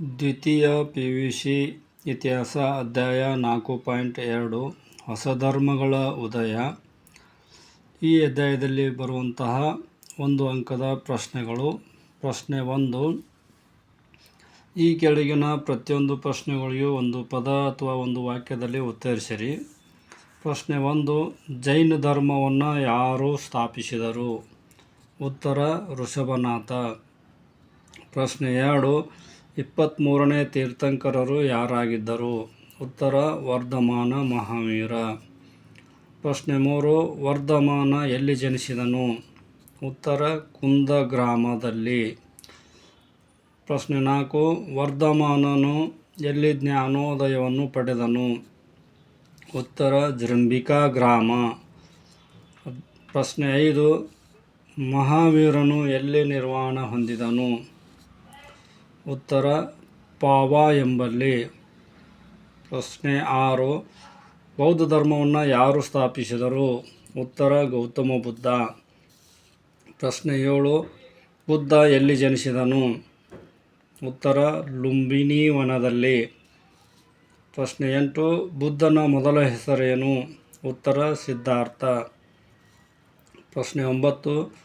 ದ್ವಿತೀಯ P U C ಇತಿಹಾಸ ಅಧ್ಯಾಯ ನಾಲ್ಕು ಪಾಯಿಂಟ್ ಎರಡು, ಹೊಸ ಧರ್ಮಗಳ ಉದಯ. ಈ ಅಧ್ಯಾಯದಲ್ಲಿ ಬರುವಂತಹ ಒಂದು ಅಂಕದ ಪ್ರಶ್ನೆಗಳು. ಪ್ರಶ್ನೆ ಒಂದು, ಈ ಕೆಳಗಿನ ಪ್ರತಿಯೊಂದು ಪ್ರಶ್ನೆಗಳಿಗೂ ಒಂದು ಪದ ಅಥವಾ ಒಂದು ವಾಕ್ಯದಲ್ಲಿ ಉತ್ತರಿಸಿರಿ. ಪ್ರಶ್ನೆ ಒಂದು, ಜೈನ ಧರ್ಮವನ್ನು ಯಾರು ಸ್ಥಾಪಿಸಿದರು? ಉತ್ತರ, ಋಷಭನಾಥ. ಪ್ರಶ್ನೆ ಎರಡು ಇಪ್ಪತ್ತ್ಮೂರನೇ ತೀರ್ಥಂಕರರು ಯಾರಾಗಿದ್ದರು? ಉತ್ತರ, ವರ್ಧಮಾನ ಮಹಾವೀರ. ಪ್ರಶ್ನೆ ಮೂರು, ವರ್ಧಮಾನ ಎಲ್ಲಿ ಜನಿಸಿದನು? ಉತ್ತರ, ಕುಂದ ಗ್ರಾಮದಲ್ಲಿ. ಪ್ರಶ್ನೆ ನಾಲ್ಕು, ವರ್ಧಮಾನನು ಎಲ್ಲಿ ಜ್ಞಾನೋದಯವನ್ನು ಪಡೆದನು? ಉತ್ತರ ಜೃಂಬಿಕಾ ಗ್ರಾಮ. ಪ್ರಶ್ನೆ ಐದು, ಮಹಾವೀರನು ಎಲ್ಲಿ ನಿರ್ವಾಣ ಹೊಂದಿದನು? ಉತ್ತರ ಪಾವಾ ಎಂಬಲ್ಲಿ. ಪ್ರಶ್ನೆ ಆರು. ಬೌದ್ಧ ಧರ್ಮವನ್ನು ಯಾರು ಸ್ಥಾಪಿಸಿದರು? ಉತ್ತರ ಗೌತಮ ಬುದ್ಧ. ಪ್ರಶ್ನೆ ಏಳು. ಬುದ್ಧ ಎಲ್ಲಿ ಜನಿಸಿದನು? ಉತ್ತರ ಲುಂಬಿನಿ ವನದಲ್ಲಿ. ಪ್ರಶ್ನೆ ಎಂಟು. ಬುದ್ಧನ ಮೊದಲ ಹೆಸರೇನು? ಉತ್ತರ ಸಿದ್ಧಾರ್ಥ. ಪ್ರಶ್ನೆ ಒಂಬತ್ತು.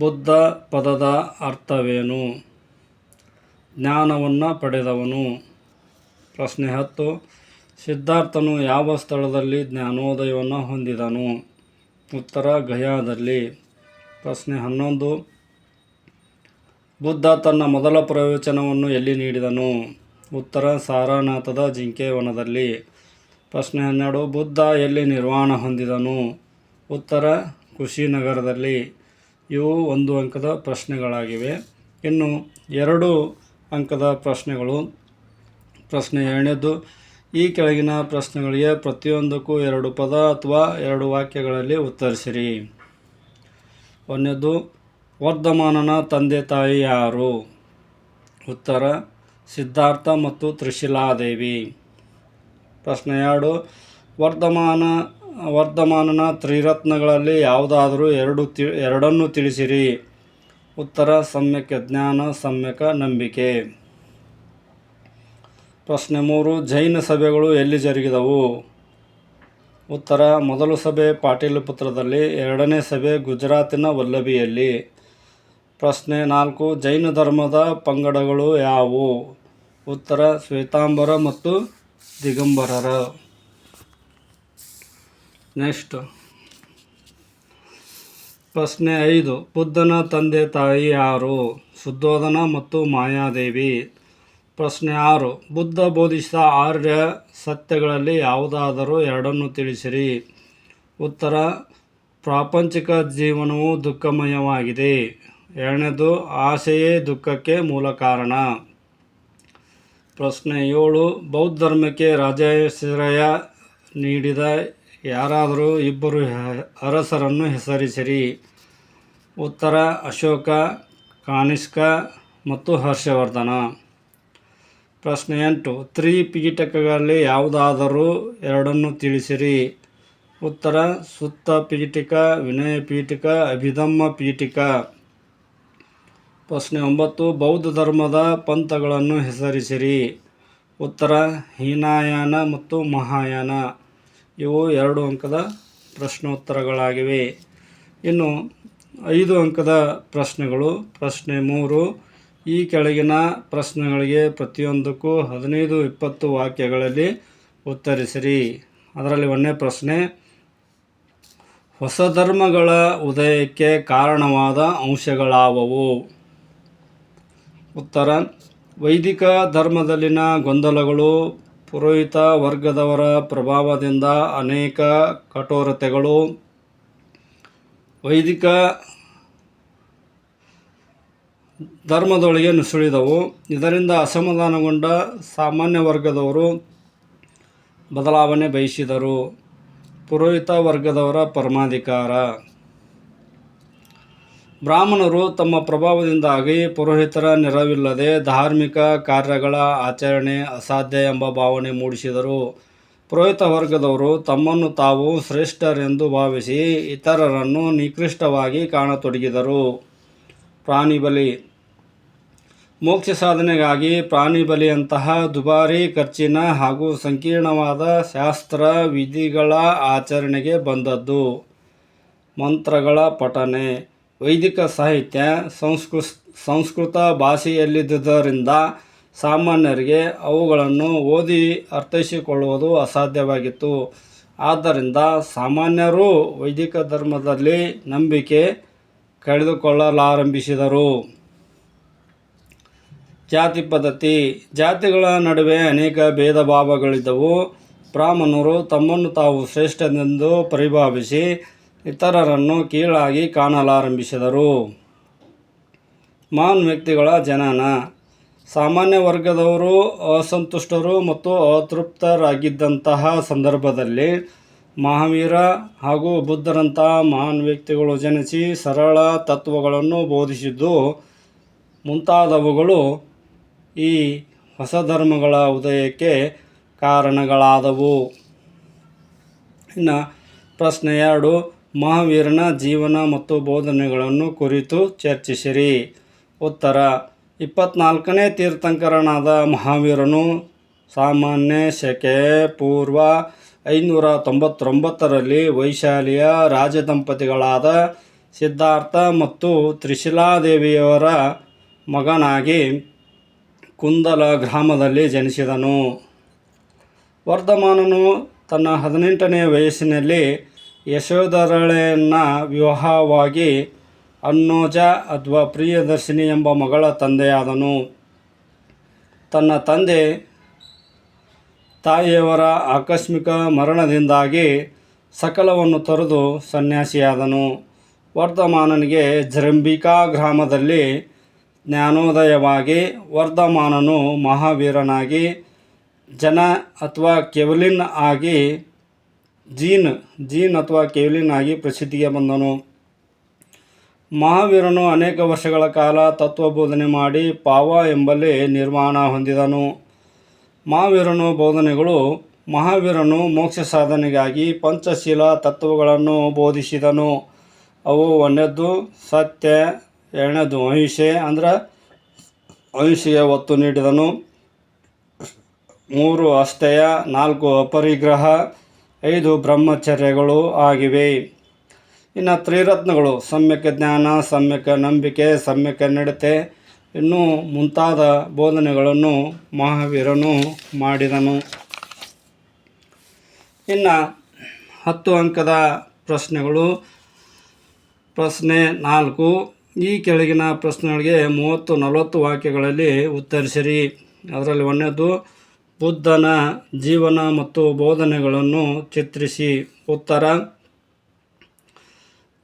ಬುದ್ಧ ಪದದ ಅರ್ಥವೇನು? ಜ್ಞಾನವನ್ನು ಪಡೆದವನು. ಪ್ರಶ್ನೆ ಹತ್ತು. ಸಿದ್ಧಾರ್ಥನು ಯಾವ ಸ್ಥಳದಲ್ಲಿ ಜ್ಞಾನೋದಯವನ್ನು ಹೊಂದಿದನು? ಉತ್ತರ, ಗಯಾದಲ್ಲಿ. ಪ್ರಶ್ನೆ ಹನ್ನೊಂದು. ಬುದ್ಧ ತನ್ನ ಮೊದಲ ಪ್ರವಚನವನ್ನು ಎಲ್ಲಿ ನೀಡಿದನು? ಉತ್ತರ, ಸಾರಾನಾಥದ ಜಿಂಕೆವನದಲ್ಲಿ. ಪ್ರಶ್ನೆ ಹನ್ನೆರಡು. ಬುದ್ಧ ಎಲ್ಲಿ ನಿರ್ವಾಣ ಹೊಂದಿದನು? ಉತ್ತರ, ಕುಶಿನಗರದಲ್ಲಿ. ಇವು ಒಂದು ಅಂಕದ ಪ್ರಶ್ನೆಗಳಾಗಿವೆ. ಇನ್ನು ಎರಡು ಅಂಕದ ಪ್ರಶ್ನೆಗಳು. ಪ್ರಶ್ನೆ ಎರಡನೇದು, ಈ ಕೆಳಗಿನ ಪ್ರಶ್ನೆಗಳಿಗೆ ಪ್ರತಿಯೊಂದಕ್ಕೂ ಎರಡು ಪದ ಅಥವಾ ಎರಡು ವಾಕ್ಯಗಳಲ್ಲಿ ಉತ್ತರಿಸಿರಿ. ಒಂದನೇದು, ವರ್ಧಮಾನನ ತಂದೆ ತಾಯಿ ಯಾರು? ಉತ್ತರ, ಸಿದ್ಧಾರ್ಥ ಮತ್ತು ತ್ರಿಶಿಲಾದೇವಿ. ಪ್ರಶ್ನೆ ಎರಡು, ವರ್ಧಮಾನ, ವರ್ಧಮಾನನ ತ್ರಿರತ್ನಗಳಲ್ಲಿ ಯಾವುದಾದರೂ ಎರಡು ತಿ, ಎರಡನ್ನು ತಿಳಿಸಿರಿ. ಉತ್ತರ ಸಮ್ಯಕ್ ಜ್ಞಾನ, ಸಮ್ಯಕ ನಂಬಿಕೆ. ಪ್ರಶ್ನೆ ಮೂರು, ಜೈನ ಸಭೆಗಳು ಎಲ್ಲಿ ಜರುಗಿದವು? ಉತ್ತರ, ಮೊದಲ ಸಭೆ ಪಾಟೀಲಪುತ್ರದಲ್ಲಿ, ಎರಡನೇ ಸಭೆ ಗುಜರಾತಿನ ವಲ್ಲಭಿಯಲ್ಲಿ. ಪ್ರಶ್ನೆ ನಾಲ್ಕು, ಜೈನ ಧರ್ಮದ ಪಂಗಡಗಳು ಯಾವುವು? ಉತ್ತರ, ಶ್ವೇತಾಂಬರ ಮತ್ತು ದಿಗಂಬರರ. ನೆಕ್ಸ್ಟ್. ಪ್ರಶ್ನೆ ಐದು. ಬುದ್ಧನ ತಂದೆ ತಾಯಿ ಯಾರು? ಶುದ್ಧೋಧನ ಮತ್ತು ಮಾಯಾದೇವಿ. ಪ್ರಶ್ನೆ ಆರು. ಬುದ್ಧ ಬೋಧಿಸಿದ ಆರ್ಯ ಸತ್ಯಗಳಲ್ಲಿ ಯಾವುದಾದರೂ ಎರಡನ್ನು ತಿಳಿಸಿರಿ. ಉತ್ತರ. ಪ್ರಾಪಂಚಿಕ ಜೀವನವು ದುಃಖಮಯವಾಗಿದೆ. ಎರಡನೇದು, ಆಸೆಯೇ ದುಃಖಕ್ಕೆ ಮೂಲ ಕಾರಣ. ಪ್ರಶ್ನೆ ಏಳು. ಬೌದ್ಧ ಧರ್ಮಕ್ಕೆ ರಾಜಾಶ್ರಯ ನೀಡಿದ ಯಾರಾದರೂ ಇಬ್ಬರು ಅರಸರನ್ನು ಹೆಸರಿಸಿರಿ. ಉತ್ತರ ಅಶೋಕ, ಕಾನಿಷ್ಕ ಮತ್ತು ಹರ್ಷವರ್ಧನ. ಪ್ರಶ್ನೆ ಎಂಟು ತ್ರಿಪೀಠಕಗಳಲ್ಲಿ ಯಾವುದಾದರೂ ಎರಡನ್ನು ತಿಳಿಸಿರಿ. ಉತ್ತರ, ಸುತ್ತ ಪೀಠಿಕ ವಿನಯ ಪೀಠಿಕ ಅಭಿಧಮ್ಮ ಪೀಠಿಕ ಪ್ರಶ್ನೆ ಒಂಬತ್ತು, ಬೌದ್ಧ ಧರ್ಮದ ಪಂಥಗಳನ್ನು ಹೆಸರಿಸಿರಿ. ಉತ್ತರ, ಹೀನಾಯಾನ ಮತ್ತು ಮಹಾಯಾನ. ಇವು ಎರಡು ಅಂಕದ ಪ್ರಶ್ನೋತ್ತರಗಳಾಗಿವೆ. ಇನ್ನು ಐದು ಅಂಕದ ಪ್ರಶ್ನೆಗಳು. ಪ್ರಶ್ನೆ ಮೂರು, ಈ ಕೆಳಗಿನ ಪ್ರಶ್ನೆಗಳಿಗೆ ಪ್ರತಿಯೊಂದಕ್ಕೂ ಹದಿನೈದು, ಇಪ್ಪತ್ತು ವಾಕ್ಯಗಳಲ್ಲಿ ಉತ್ತರಿಸಿರಿ. ಅದರಲ್ಲಿ ಒಂದನೇ ಪ್ರಶ್ನೆ ಹೊಸ ಧರ್ಮಗಳ ಉದಯಕ್ಕೆ ಕಾರಣವಾದ ಅಂಶಗಳಾವವು? ಉತ್ತರ, ವೈದಿಕ ಧರ್ಮದಲ್ಲಿನ ಗೊಂದಲಗಳು ಪುರೋಹಿತ ವರ್ಗದವರ ಪ್ರಭಾವದಿಂದ ಅನೇಕ ಕಠೋರತೆಗಳು. ವೈದಿಕ ಧರ್ಮದೊಳಗೆ ನುಸುಳಿದವು. ಇದರಿಂದ ಅಸಮಾಧಾನಗೊಂಡ ಸಾಮಾನ್ಯ ವರ್ಗದವರು ಬದಲಾವಣೆ ಬಯಸಿದರು. ಪುರೋಹಿತ ವರ್ಗದವರ ಪರಮಾಧಿಕಾರ. ಬ್ರಾಹ್ಮಣರು ತಮ್ಮ ಪ್ರಭಾವದಿಂದಾಗಿ ಪುರೋಹಿತರ ನೆರವಿಲ್ಲದೆ ಧಾರ್ಮಿಕ ಕಾರ್ಯಗಳ ಆಚರಣೆ ಅಸಾಧ್ಯ ಎಂಬ ಭಾವನೆ ಮೂಡಿಸಿದರು. ಪುರೋಹಿತ ವರ್ಗದವರು ತಮ್ಮನ್ನು ತಾವು ಶ್ರೇಷ್ಠರೆಂದು ಭಾವಿಸಿ ಇತರರನ್ನು ನಿಕೃಷ್ಟವಾಗಿ ಕಾಣತೊಡಗಿದರು. ಪ್ರಾಣಿ ಬಲಿ. ಮೋಕ್ಷ ಸಾಧನೆಗಾಗಿ ಪ್ರಾಣಿ ಬಲಿಯಂತಹ ದುಬಾರಿ ಖರ್ಚಿನ ಹಾಗೂ ಸಂಕೀರ್ಣವಾದ ಶಾಸ್ತ್ರ ವಿಧಿಗಳ ಆಚರಣೆಗೆ ಬಂದದ್ದು. ಮಂತ್ರಗಳ ಪಠನೆ. ವೈದಿಕ ಸಾಹಿತ್ಯ ಸಂಸ್ಕೃ ಸಂಸ್ಕೃತ ಭಾಷೆಯಲ್ಲಿದ್ದುದರಿಂದ ಸಾಮಾನ್ಯರಿಗೆ ಅವುಗಳನ್ನು ಓದಿ ಅರ್ಥೈಸಿಕೊಳ್ಳುವುದು ಅಸಾಧ್ಯವಾಗಿತ್ತು. ಆದ್ದರಿಂದ ಸಾಮಾನ್ಯರು ವೈದಿಕ ಧರ್ಮದಲ್ಲಿ ನಂಬಿಕೆ ಕಳೆದುಕೊಳ್ಳಲಾರಂಭಿಸಿದರು. ಜಾತಿ ಪದ್ಧತಿ. ಜಾತಿಗಳ ನಡುವೆ ಅನೇಕ ಭೇದ ಭಾವಗಳಿದ್ದವು ಬ್ರಾಹ್ಮಣರು ತಮ್ಮನ್ನು ತಾವು ಶ್ರೇಷ್ಠನೆಂದು ಪರಿಭಾವಿಸಿ ಇತರರನ್ನು ಕೀಳಾಗಿ ಕಾಣಲಾರಂಭಿಸಿದರು. ಮಾನ್ ವ್ಯಕ್ತಿಗಳ ಜನನ. ಸಾಮಾನ್ಯ ವರ್ಗದವರು ಅಸಂತುಷ್ಟರು ಮತ್ತು ಅತೃಪ್ತರಾಗಿದ್ದಂತಹ ಸಂದರ್ಭದಲ್ಲಿ ಮಹಾವೀರ ಹಾಗೂ ಬುದ್ಧರಂತಹ ಮಹಾನ್ ವ್ಯಕ್ತಿಗಳು ಜನಿಸಿ ಸರಳ ತತ್ವಗಳನ್ನು ಬೋಧಿಸಿದ್ದು, ಮುಂತಾದವುಗಳು ಈ ಹೊಸ ಧರ್ಮಗಳ ಉದಯಕ್ಕೆ ಕಾರಣಗಳಾದವು. ಇನ್ನು ಪ್ರಶ್ನೆ ಎರಡು ಮಹಾವೀರನ ಜೀವನ ಮತ್ತು ಬೋಧನೆಗಳನ್ನು ಕುರಿತು ಚರ್ಚಿಸಿರಿ. ಉತ್ತರ, ಇಪ್ಪತ್ನಾಲ್ಕನೇ ತೀರ್ಥಂಕರನಾದ ಮಹಾವೀರನು ಸಾಮಾನ್ಯ ಶಕೆ ಪೂರ್ವ ಐನೂರ ತೊಂಬತ್ತೊಂಬತ್ತರಲ್ಲಿ ವೈಶಾಲಿಯ ರಾಜದಂಪತಿಗಳಾದ ಸಿದ್ಧಾರ್ಥ ಮತ್ತು ತ್ರಿಶಿಲಾದೇವಿಯವರ ಮಗನಾಗಿ ಕುಂದಲ ಗ್ರಾಮದಲ್ಲಿ ಜನಿಸಿದನು. ವರ್ಧಮಾನನು ತನ್ನ ಹದಿನೆಂಟನೇ ವಯಸ್ಸಿನಲ್ಲಿ ಯಶೋಧರಳೆಯನ್ನು ವಿವಾಹವಾಗಿ ಅನ್ನೋಜ ಅಥವಾ ಪ್ರಿಯದರ್ಶಿನಿ ಎಂಬ ಮಗಳ ತಂದೆಯಾದನು. ತನ್ನ ತಂದೆ ತಾಯಿಯವರ ಆಕಸ್ಮಿಕ ಮರಣದಿಂದಾಗಿ ಸಕಲವನ್ನು ತೊರೆದು ಸನ್ಯಾಸಿಯಾದನು. ವರ್ಧಮಾನನಿಗೆ ಜರಂಬಿಕಾ ಗ್ರಾಮದಲ್ಲಿ ಜ್ಞಾನೋದಯವಾಗಿ ವರ್ಧಮಾನನು ಮಹಾವೀರನಾಗಿ ಜನ ಅಥವಾ ಕೆವಲಿನ್ ಆಗಿ ಜೀನ್ ಜೀನ್ ಅಥವಾ ಕೇವ್ಲಿನ್ ಆಗಿ ಪ್ರಸಿದ್ಧಿಗೆ ಬಂದನು. ಮಹಾವೀರನು ಅನೇಕ ವರ್ಷಗಳ ಕಾಲ ತತ್ವಬೋಧನೆ ಮಾಡಿ ಪಾವ ಎಂಬಲ್ಲಿ ನಿರ್ಮಾಣ ಹೊಂದಿದನು. ಮಹಾವೀರನು ಬೋಧನೆಗಳು, ಮಹಾವೀರನು ಮೋಕ್ಷ ಸಾಧನೆಗಾಗಿ ಪಂಚಶೀಲ ತತ್ವಗಳನ್ನು ಬೋಧಿಸಿದನು. ಅವು ಒಂದನೇದ್ದು ಸತ್ಯ ಎರಡನೇದು ಅಹಿಂಸೆ, ಅಂದರೆ ಅಹಿಂಸೆಗೆ ಒತ್ತು ನೀಡಿದನು. ಮೂರು ಅಷ್ಟಯ ನಾಲ್ಕು ಅಪರಿಗ್ರಹ ಐದು ಬ್ರಹ್ಮಚರ್ಯಗಳು ಆಗಿವೆ. ಇನ್ನು ತ್ರಿರತ್ನಗಳು, ಸಮ್ಯಕ ಜ್ಞಾನ, ಸಮ್ಯಕ ನಂಬಿಕೆ, ಸಮ್ಯಕ ನಡತೆ, ಇನ್ನೂ ಮುಂತಾದ ಬೋಧನೆಗಳನ್ನು ಮಹಾವೀರನು ಮಾಡಿದನು. ಇನ್ನು ಹತ್ತು ಅಂಕದ ಪ್ರಶ್ನೆಗಳು. ಪ್ರಶ್ನೆ ನಾಲ್ಕು, ಈ ಕೆಳಗಿನ ಪ್ರಶ್ನೆಗಳಿಗೆ ಮೂವತ್ತು ನಲವತ್ತು ವಾಕ್ಯಗಳಲ್ಲಿ ಉತ್ತರಿಸಿರಿ. ಅದರಲ್ಲಿ ಒಂದನೇದು ಬುದ್ಧನ ಜೀವನ ಮತ್ತು ಬೋಧನೆಗಳನ್ನು ಚಿತ್ರಿಸಿ. ಉತ್ತರ.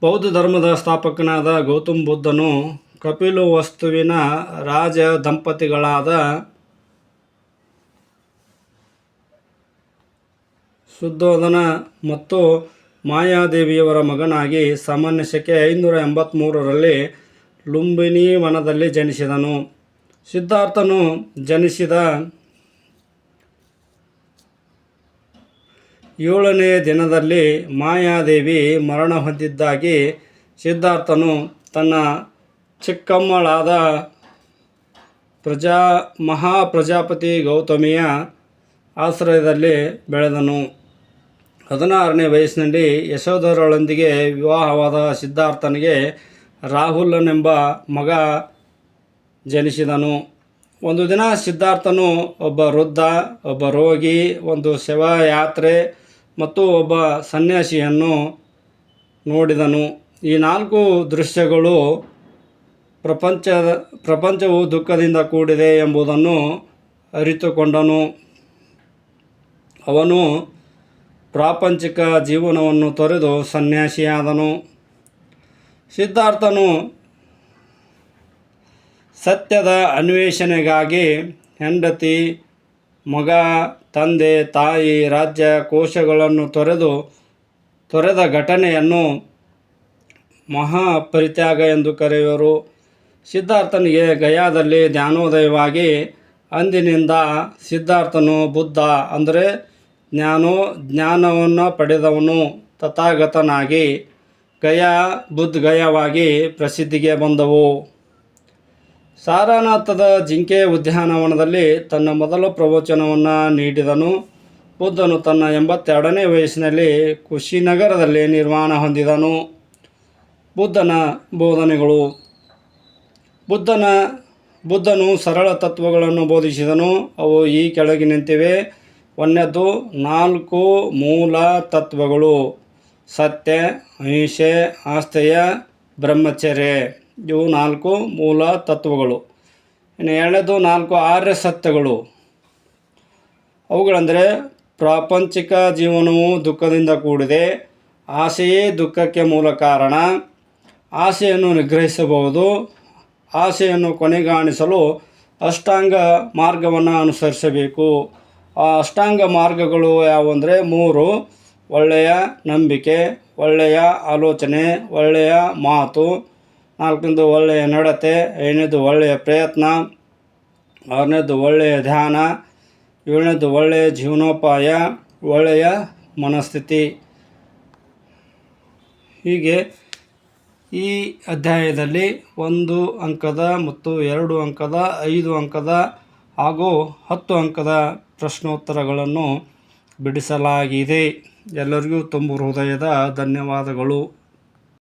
ಬೌದ್ಧ ಧರ್ಮದ ಸ್ಥಾಪಕನಾದ ಗೌತಮ್ ಬುದ್ಧನು ಕಪಿಲು ವಸ್ತುವಿನ ರಾಜ ದಂಪತಿಗಳಾದ ಶುದ್ಧೋಧನ ಮತ್ತು ಮಾಯಾದೇವಿಯವರ ಮಗನಾಗಿ ಸಾಮಾನ್ಯ ಶಕೆ ಐನೂರ ಎಂಬತ್ತ್ಮೂರರಲ್ಲಿ ಲುಂಬಿನಿ ವನದಲ್ಲಿ ಜನಿಸಿದನು. ಸಿದ್ಧಾರ್ಥನು ಜನಿಸಿದ ಏಳನೇ ದಿನದಲ್ಲಿ ಮಾಯಾದೇವಿ ಮರಣ ಹೊಂದಿದ್ದಾಗಿ ಸಿದ್ಧಾರ್ಥನು ತನ್ನ ಚಿಕ್ಕಮ್ಮಳಾದ ಪ್ರಜಾ ಮಹಾಪ್ರಜಾಪತಿ ಗೌತಮಿಯ ಆಶ್ರಯದಲ್ಲಿ ಬೆಳೆದನು. ಹದಿನಾರನೇ ವಯಸ್ಸಿನಲ್ಲಿ ಯಶೋಧರಳೊಂದಿಗೆ ವಿವಾಹವಾದ ಸಿದ್ಧಾರ್ಥನಿಗೆ ರಾಹುಲನೆಂಬ ಮಗ ಜನಿಸಿದನು. ಒಂದು ದಿನ ಸಿದ್ಧಾರ್ಥನು ಒಬ್ಬ ವೃದ್ಧ, ಒಬ್ಬ ರೋಗಿ, ಒಂದು ಶವಯಾತ್ರೆ ಮತ್ತು ಒಬ್ಬ ಸನ್ಯಾಸಿಯನ್ನು ನೋಡಿದನು. ಈ ನಾಲ್ಕು ದೃಶ್ಯಗಳು ಪ್ರಪಂಚದ ಪ್ರಪಂಚವು ದುಃಖದಿಂದ ಕೂಡಿದೆ ಎಂಬುದನ್ನು ಅರಿತುಕೊಂಡನು. ಅವನು ಪ್ರಾಪಂಚಿಕ ಜೀವನವನ್ನು ತೊರೆದು ಸನ್ಯಾಸಿಯಾದನು. ಸಿದ್ಧಾರ್ಥನು ಸತ್ಯದ ಅನ್ವೇಷಣೆಗಾಗಿ ಹೆಂಡತಿ, ಮಗ ತಂದೆ, ತಾಯಿ, ರಾಜ್ಯ ಕೋಶಗಳನ್ನು ತೊರೆದು ತೊರೆದ ಘಟನೆಯನ್ನು ಮಹಾಪರಿತ್ಯಾಗ ಎಂದು ಕರೆಯುವರು. ಸಿದ್ಧಾರ್ಥನಿಗೆ ಗಯಾದಲ್ಲಿ ಜ್ಞಾನೋದಯವಾಗಿ ಅಂದಿನಿಂದ ಸಿದ್ಧಾರ್ಥನು ಬುದ್ಧ ಅಂದರೆ ಜ್ಞಾನೋ, ಜ್ಞಾನವನ್ನು ಪಡೆದವನು ತಥಾಗತನಾಗಿ ಗಯಾ ಬುದ್ಧ ಗಯವಾಗಿ ಪ್ರಸಿದ್ಧಿಗೆ ಬಂದವು. ಸಾರನಾಥದ ಜಿಂಕೆ ಉದ್ಯಾನವನದಲ್ಲಿ ತನ್ನ ಮೊದಲ ಪ್ರವಚನವನ್ನು ನೀಡಿದನು. ಬುದ್ಧನು ತನ್ನ ಎಂಬತ್ತೆರಡನೇ ವಯಸ್ಸಿನಲ್ಲಿ ಕುಶಿನಗರದಲ್ಲಿ ನಿರ್ಮಾಣ ಹೊಂದಿದನು. ಬುದ್ಧನ ಬೋಧನೆಗಳು. ಬುದ್ಧನ, ಬುದ್ಧನು ಸರಳ ತತ್ವಗಳನ್ನು ಬೋಧಿಸಿದನು. ಅವು ಈ ಕೆಳಗಿನಂತಿವೆ. ಒಂದನೇದು, ನಾಲ್ಕು ಮೂಲ ತತ್ವಗಳು. ಸತ್ಯ, ಅಹಿಂಸೆ ಆಸ್ತೆಯ ಬ್ರಹ್ಮಚರ್ಯ. ಇವು ನಾಲ್ಕು ಮೂಲ ತತ್ವಗಳು. ಇನ್ನು ಎರಡನೇದು ನಾಲ್ಕು ಆರ್ಯ ಸತ್ಯಗಳು. ಅವುಗಳಂದರೆ ಪ್ರಾಪಂಚಿಕ ಜೀವನವು ದುಃಖದಿಂದ ಕೂಡಿದೆ, ಆಸೆಯೇ ದುಃಖಕ್ಕೆ ಮೂಲ ಕಾರಣ, ಆಸೆಯನ್ನು ನಿಗ್ರಹಿಸಬಹುದು, ಆಸೆಯನ್ನು ಕೊನೆಗಾಣಿಸಲು ಅಷ್ಟಾಂಗ ಮಾರ್ಗವನ್ನು ಅನುಸರಿಸಬೇಕು. ಆ ಅಷ್ಟಾಂಗ ಮಾರ್ಗಗಳು ಯಾವುವಂದರೆ ಮೂರು, ಒಳ್ಳೆಯ ನಂಬಿಕೆ, ಒಳ್ಳೆಯ ಆಲೋಚನೆ, ಒಳ್ಳೆಯ ಮಾತು ನಾಲ್ಕನೇದು ಒಳ್ಳೆಯ ನಡತೆ, ಐದನೇದು ಒಳ್ಳೆಯ ಪ್ರಯತ್ನ, ಆರನೇದು ಒಳ್ಳೆಯ ಧ್ಯಾನ, ಏಳನೇದು ಒಳ್ಳೆಯ ಜೀವನೋಪಾಯ, ಒಳ್ಳೆಯ ಮನಸ್ಥಿತಿ. ಹೀಗೆ ಈ ಅಧ್ಯಾಯದಲ್ಲಿ ಒಂದು ಅಂಕದ ಮತ್ತು ಎರಡು ಅಂಕದ, ಐದು ಅಂಕದ ಹಾಗೂ ಹತ್ತು ಅಂಕದ ಪ್ರಶ್ನೋತ್ತರಗಳನ್ನು ಬಿಡಿಸಲಾಗಿದೆ. ಎಲ್ಲರಿಗೂ ತುಂಬ ಹೃದಯದ ಧನ್ಯವಾದಗಳು.